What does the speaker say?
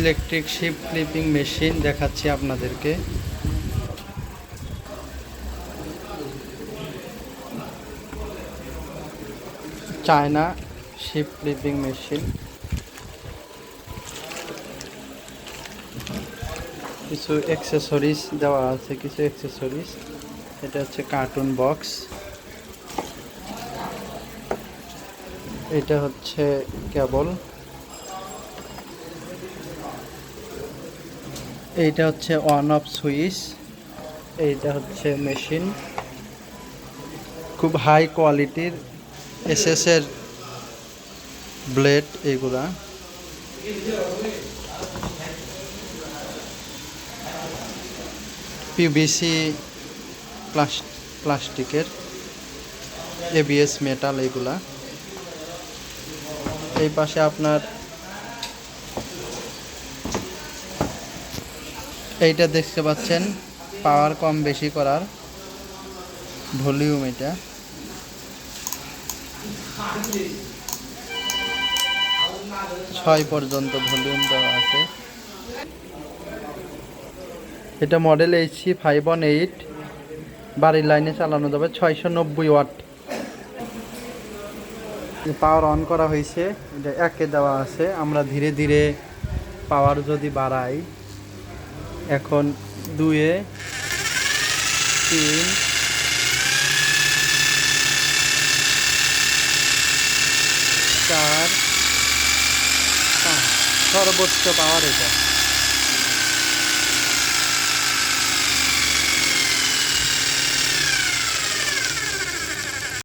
Electric sheep clipping machine দেখাচ্ছি আপনাদেরকে। China ship clipping machine কিছু অ্যাক্সেসরিজ দেওয়া আছে, কিছু অ্যাক্সেসরিজ এটা হচ্ছে কার্টুন বক্স এটা হচ্ছে কেবল এইটা হচ্ছে অন অফ সুইচ এইটা হচ্ছে মেশিন খুব হাই কোয়ালিটির এসএস এর ব্লেড এগুলা পিভিসি প্লাস্টিকের এবিএস মেটাল এগুলা এই পাশে আপনার এইটা দেখতে পাচ্ছেন পাওয়ার কম বেশি করার ভলিউম এটা। ছয় পর্যন্ত ভলিউম দেওয়া আছে। এটা model H C five one eight বাড়ির লাইনে চালানো যাবে ছয়শো নব্বই ওয়াট পাওয়ার অন করা হয়েছে, এটা একে দেওয়া আছে। আমরা ধীরে ধীরে পাওয়ার যদি বাড়াই এখন দুয়ে তিন। চার। পাঁচ। সর্বোচ্চ পাওয়ার এটা।